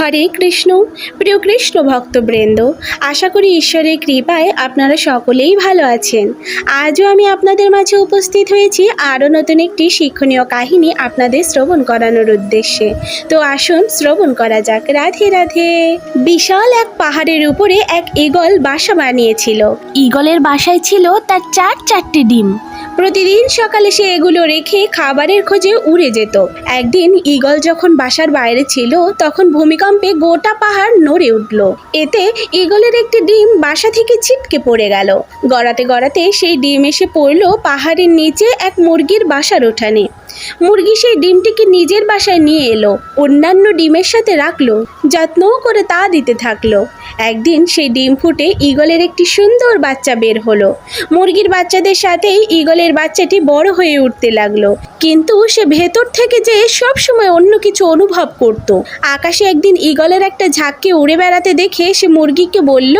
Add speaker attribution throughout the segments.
Speaker 1: হরে কৃষ্ণ। প্রিয় কৃষ্ণ ভক্তবৃন্দ, আশা করি ঈশ্বরের কৃপায় আপনারা সকলেই ভালো আছেন। আজও আমি আপনাদের মাঝে উপস্থিত হয়েছি আরও নতুন একটি শিক্ষণীয় কাহিনী আপনাদের শ্রবণ করানোর উদ্দেশ্যে। তো আসুন শ্রবণ করা যাক। রাধে রাধে। বিশাল এক পাহাড়ের উপরে এক ঈগল বাসা বানিয়েছিল। ঈগলের বাসায় ছিল তার চার চারটে ডিম। প্রতিদিন সকালে সে এগুলো রেখে খাবারের খোঁজে উড়ে যেত। একদিন ঈগল যখন বাসার বাইরে ছিল, তখন ভূমিকম্পে গোটা পাহাড় নড়ে উঠল। এতে ঈগলের একটি ডিম বাসা থেকে ছিটকে পড়ে গেল। গড়াতে গড়াতে সেই ডিম এসে পড়ল পাহাড়ের নিচে এক মুরগির বাসার উঠানে। মুরগি সেই ডিমটিকে নিজের বাসায় নিয়ে এলো, অন্যান্য ডিমের সাথে রাখল। যত্ন করে তা দিতে থাকল। একদিন সেই ডিম ফুটে ইগলের একটি সুন্দর বাচ্চা বের হলো। মুরগির বাচ্চাদের সাথেই ইগলের বাচ্চাটি বড় হয়ে উঠতে লাগল। কিন্তু সে ভেতর থেকে যে সব সময় অন্য কিছু অনুভব করত। আকাশে একদিন ইগলের একটা ঝাঁককে উড়ে বেড়াতে দেখে সে মুরগিকে বলল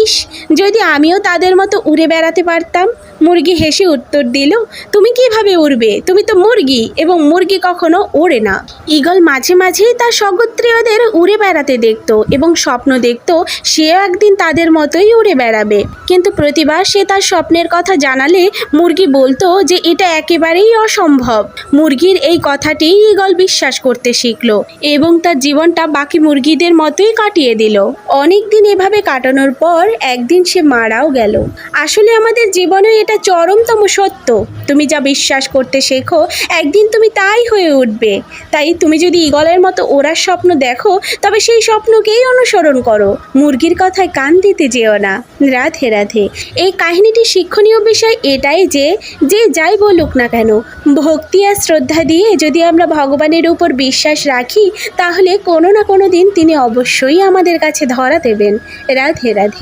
Speaker 1: ইস, যদি আমিও তাদের মতো উড়ে বেড়াতে পারতাম? মুরগি হেসে উত্তর দিল, তুমি কীভাবে উড়বে? তুমি তো মুরগি, এবং মুরগি কখনো ওড়ে না। ঈগল মাঝে মাঝেই তার স্বগোত্রীয়দের উড়ে বেড়াতে দেখতো, এবং স্বপ্ন দেখত সেও একদিন তাদের মতোই উড়ে বেড়াবে। কিন্তু প্রতিবার সে তার স্বপ্নের কথা জানালে মুরগি বলতো যে এটা একেবারেই অসম্ভব। মুরগির এই কথাটি ঈগল বিশ্বাস করতে শিখল, এবং তার জীবনটা বাকি মুরগিদের মতোই কাটিয়ে দিল। অনেক দিন এভাবে কাটানোর পর একদিন সে মারাও গেল। আসলে আমাদের জীবনে এটা চরমতম সত্য। তুমি যা বিশ্বাস করতে শেখো, একদিন তুমি তাই হয়ে উঠবে। তাই তুমি যদি ঈগলের মতো ওরার স্বপ্ন দেখো, তবে সেই স্বপ্নকেই অনুসরণ করো। মুরগির কথায় কান দিতে যেও না। রাধে রাধে। এই কাহিনীটির শিক্ষণীয় বিষয় এটাই যে যে যাই বলুক না কেন, ভক্তি আর শ্রদ্ধা দিয়ে যদি আমরা ভগবানের উপর বিশ্বাস রাখি, তাহলে কোনো না কোনো দিন তিনি অবশ্যই আমাদের কাছে ধরা দেবেন। রাধে রাধে।